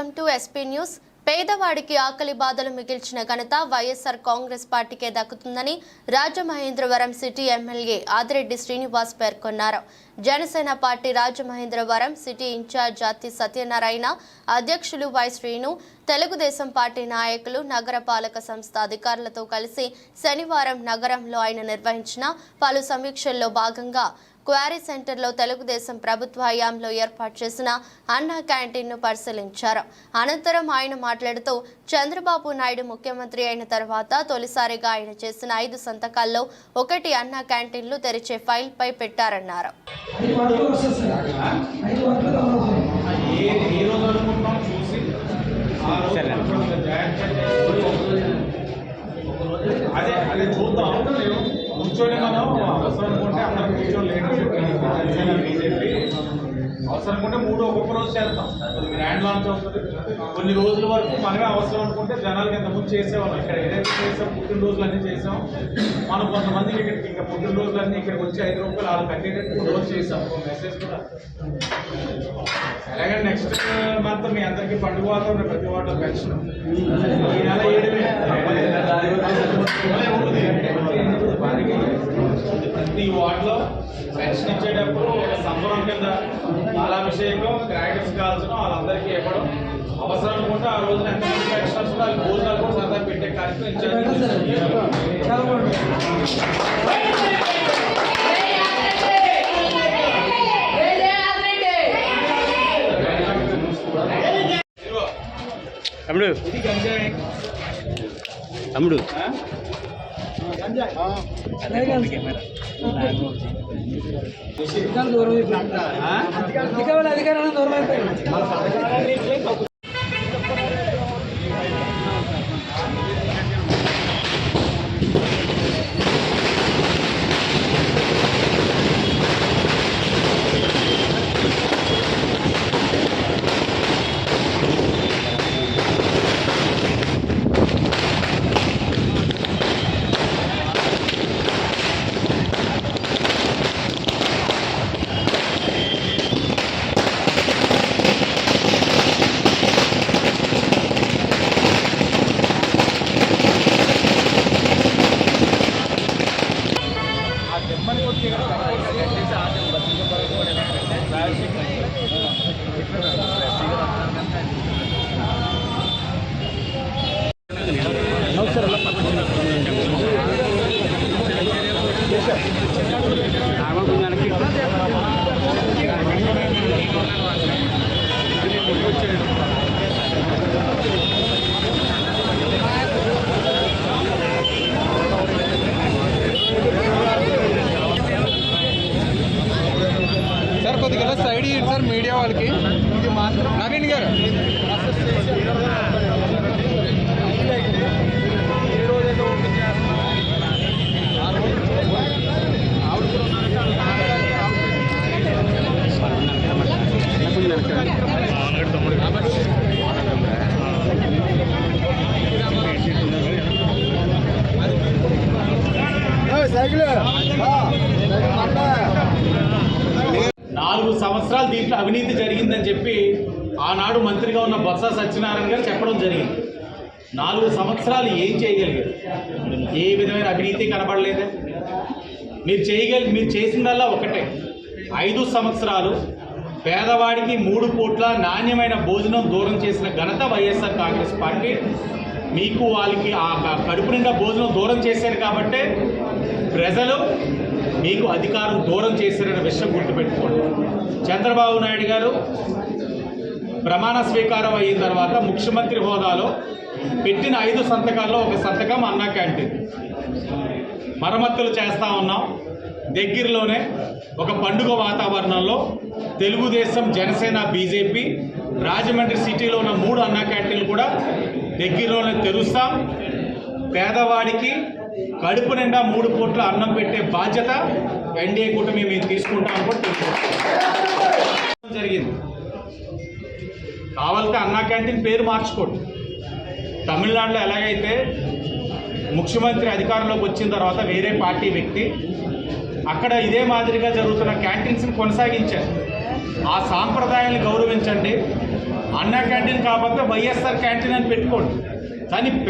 Welcome to SP news. పేదవాడికి ఆకలి బాధలు మిగిల్చిన ఘనత వైఎస్ఆర్ కాంగ్రెస్ పార్టీకే దక్కుతుందని రాజమహేంద్రవరం సిటీ ఎమ్మెల్యే ఆదిరెడ్డి శ్రీనివాస్ పేర్కొన్నారు. Janasena party Rajamahendravaram city incharge Athi Satyanarayana అధ్యక్షులు వై శ్రీను తెలుగుదేశం పార్టీ నాయకులు నగరపాలక సంస్థ అధికారులతో కలిసి శనివారం నగరంలో ఆయన నిర్వహించిన పలు సమీక్షల్లో భాగంగా క్వారీ సెంటర్లో తెలుగుదేశం ప్రభుత్వ హయాంలో ఏర్పాటు చేసిన అన్నా క్యాంటీన్ను పరిశీలించారు. అనంతరం ఆయన మాట్లాడుతూ చంద్రబాబు నాయుడు ముఖ్యమంత్రి అయిన తర్వాత తొలిసారిగా ఆయన చేసిన ఐదు సంతకాల్లో ఒకటి అన్నా క్యాంటీన్లు తెరిచే ఫైల్ పై పెట్టారన్నారు అదే అదే చూద్దాం. కూర్చొని మనం అవసరం అనుకుంటే అందరం కూర్చొని లీడర్షిప్ జనసేన బీజేపీ అవసరం అనుకుంటే మూడు ఒక్కొక్క రోజు చేస్తాం అది గ్రాండ్ లాంచ్ అవుతుంది. కొన్ని రోజుల వరకు మనమే అవసరం అనుకుంటే జనాలకి ఇంతకుముందు చేసేవాళ్ళం. ఇక్కడ ఏదైతే చేసాం పుట్టినరోజులు అన్నీ చేసాం మనం కొంతమంది ఇక్కడికి ఇంకా పుట్టినరోజులన్నీ ఇక్కడికి వచ్చి ఐదు రూపాయలు ఆరు కట్టేటట్టు మూడు రోజులు చేసాం. ఒక మెసేజ్ కూడా. అలాగే నెక్స్ట్ మంత్ మీ అందరికీ పండుగ వాతావరణం ప్రతి వాటర్ పెన్షన్. ఈ నెల ఏడు వారికి ప్రతి వార్డులో పెన్షన్ ఇచ్చేటప్పుడు ఒక సంబరం కింద పాలాభిషేకం క్రాకర్స్ కాల్చడం వాళ్ళందరికీ ఇవ్వడం. అవసరం అనుకుంటే ఆ రోజున ఎంతమంది పెన్షన్ వస్తుందో వాళ్ళు భోజనాలు కూడా సరదా పెట్టే కార్యక్రమం బాగుంది. తమ్ముడు. తమ్ముడు. ఆ? అధికారులు దూరం అయిపోయింది అధికారులు అధికారులు దూరం అయిపోయింది సార్ మీడియా వాళ్ళకి నవీన్ గారు. నాలుగు సంవత్సరాలు దీంట్లో అవినీతి జరిగిందని చెప్పి ఆనాడు మంత్రిగా ఉన్న బొత్స సత్యనారాయణ గారు చెప్పడం జరిగింది. నాలుగు సంవత్సరాలు ఏం చేయగలిగారు? ఏ విధమైన అవినీతి కనబడలేదు. మీరు చేయగలి మీరు చేసిందల్లా ఒకటే. ఐదు సంవత్సరాలు పేదవాడికి మూడు కోట్ల నాణ్యమైన భోజనం దూరం చేసిన ఘనత వైఎస్ఆర్ కాంగ్రెస్ పార్టీ. మీకు వాళ్ళకి ఆ కడుపు నిండా భోజనం దూరం చేశారు కాబట్టే ప్రజలు మీకు అధికారం దూరం చేశారనే విషయం గుర్తుపెట్టుకోండి. చంద్రబాబు నాయుడు గారు ప్రమాణ స్వీకారం అయిన తర్వాత ముఖ్యమంత్రి హోదాలో పెట్టిన ఐదు సంతకాల్లో ఒక సంతకం అన్నా క్యాంటీన్. మరమ్మతులు చేస్తూ ఉన్నాం. దగ్గరలోనే ఒక పండుగ వాతావరణంలో తెలుగుదేశం జనసేన బీజేపీ రాజమండ్రి సిటీలో ఉన్న మూడు అన్నా క్యాంటీన్లు కూడా దగ్గరలోనే తెరుస్తాం. పేదవాడికి కడుపు నిండా మూడు కోట్ల అన్నం పెట్టే బాధ్యత ఎన్డీఏ కూటమి మేము తీసుకుంటాం కూడా జరిగింది. కావాలంటే అన్నా క్యాంటీన్ పేరు మార్చుకోండి. తమిళనాడులో ఎలాగైతే ముఖ్యమంత్రి అధికారంలోకి వచ్చిన తర్వాత వేరే పార్టీ వ్యక్తి అక్కడ ఇదే మాదిరిగా జరుగుతున్న క్యాంటీన్స్ని కొనసాగించారు. ఆ సాంప్రదాయాన్ని గౌరవించండి. అన్నా క్యాంటీన్ కాకపోతే వైఎస్ఆర్ క్యాంటీన్ అని పెట్టుకోండి. కానీ